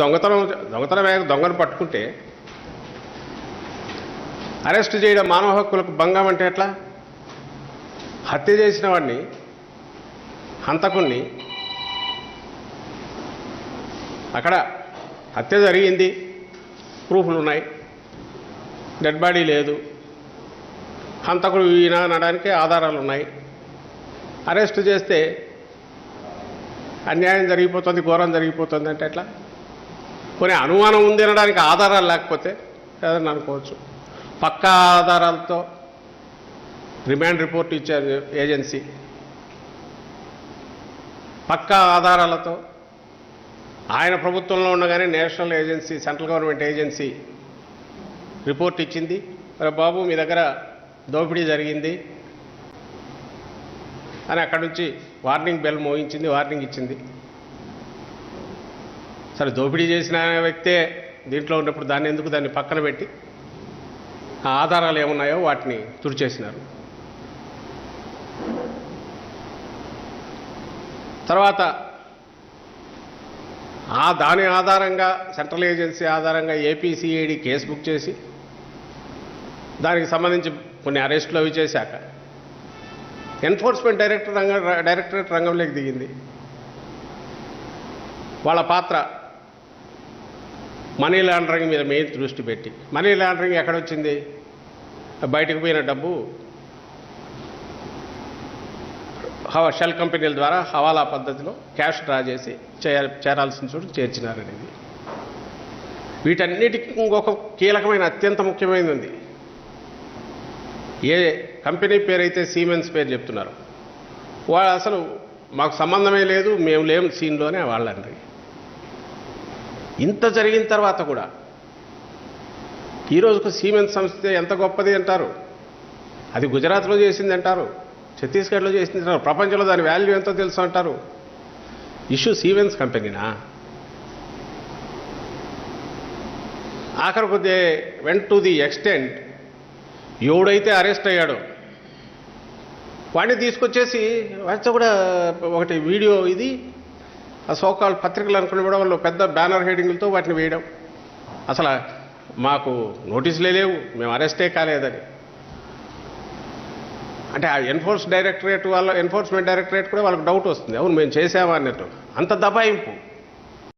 దొంగతనం దొంగతనం వేగ దొంగను పట్టుకుంటే అరెస్ట్ చేయడం మానవ హక్కులకు భంగం అంటే ఎట్లా? హత్య చేసిన వాడిని హంతకుణ్ణి అక్కడ హత్య జరిగింది. ప్రూఫ్లు ఉన్నాయి. డెడ్ బాడీ లేదు. హంతకుడు ఈయన అనడానికి ఆధారాలు ఉన్నాయి. అరెస్ట్ చేస్తే అన్యాయం జరిగిపోతుంది ఘోరం జరిగిపోతుంది అంటే ఎట్లా? కొన్ని అనుమానం ఉంది అనడానికి ఆధారాలు లేకపోతే ఏదన్నా అనుకోవచ్చు. పక్కా ఆధారాలతో రిమాండ్ రిపోర్ట్ ఇచ్చారు ఏజెన్సీ. పక్కా ఆధారాలతో ఆయన ప్రభుత్వంలో ఉండగానే national agency central government agency report ఇచ్చింది. మరి బాబు మీ దగ్గర దోపిడీ జరిగింది అని అక్కడి నుంచి వార్నింగ్ బెల్ మోగించింది వార్నింగ్ ఇచ్చింది. సరే దోపిడీ చేసిన వ్యక్తే దీంట్లో ఉన్నప్పుడు దాన్ని ఎందుకు దాన్ని పక్కన పెట్టి ఆ ఆధారాలు ఏమున్నాయో వాటిని తుడిచేసినారు. తర్వాత ఆ దాని ఆధారంగా సెంట్రల్ ఏజెన్సీ ఆధారంగా ఏపీసీఐడి కేసు బుక్ చేసి దానికి సంబంధించి కొన్ని అరెస్టులు అవి చేశాక ఎన్ఫోర్స్మెంట్ డైరెక్టర్ రంగ డైరెక్టరేట్ రంగంలోకి దిగింది. వాళ్ళ పాత్ర మనీ లాండరింగ్ మీద మెయిన్ దృష్టి పెట్టి. మనీ లాండరింగ్ ఎక్కడొచ్చింది? బయటకు పోయిన డబ్బు? హవా షెల్ కంపెనీల ద్వారా హవాలా పద్ధతిలో క్యాష్ డ్రా చేసి చేరాల్సిన చోటు చేర్చినారనేది. వీటన్నిటికీ ఇంకొక కీలకమైన అత్యంత ముఖ్యమైనది. ఉంది ఏ కంపెనీ పేరైతే సీమెన్స్ పేరు చెప్తున్నారు వాళ్ళు అసలు మాకు సంబంధమే లేదు మేము లేము సీన్లోనే వాళ్ళండి. ఇంత జరిగిన తర్వాత కూడా ఈ రోజుకు సంస్థ ఎంత గొప్పది అంటారు? అది గుజరాత్లో చేసింది అంటారు ఛత్తీస్గఢ్లో చేసింది అంటారు ప్రపంచంలో దాని వాల్యూ ఎంతో తెలుసు అంటారు. ఇష్యూ సీమెన్స్ కంపెనీనా ఆఖరికి they went to the extent ఎవడైతే అరెస్ట్ అయ్యాడో వాడిని తీసుకొచ్చేసి వాడితో కూడా ఒకటి వీడియో ఇది ఆ సోకాల్ పత్రికలు అనుకుని కూడా వాళ్ళు పెద్ద బ్యానర్ హెడింగ్లతో వాటిని వేయడం. అసలు మాకు నోటీసులే లేవు మేము అరెస్టే కాలేదని. అంటే ఆ ఎన్ఫోర్స్ డైరెక్టరేట్ వాళ్ళ ఎన్ఫోర్స్మెంట్ డైరెక్టరేట్ కూడా వాళ్ళకి డౌట్ వస్తుంది. అవును మేము చేసామా అన్నట్టు. అంత దబాయింపు.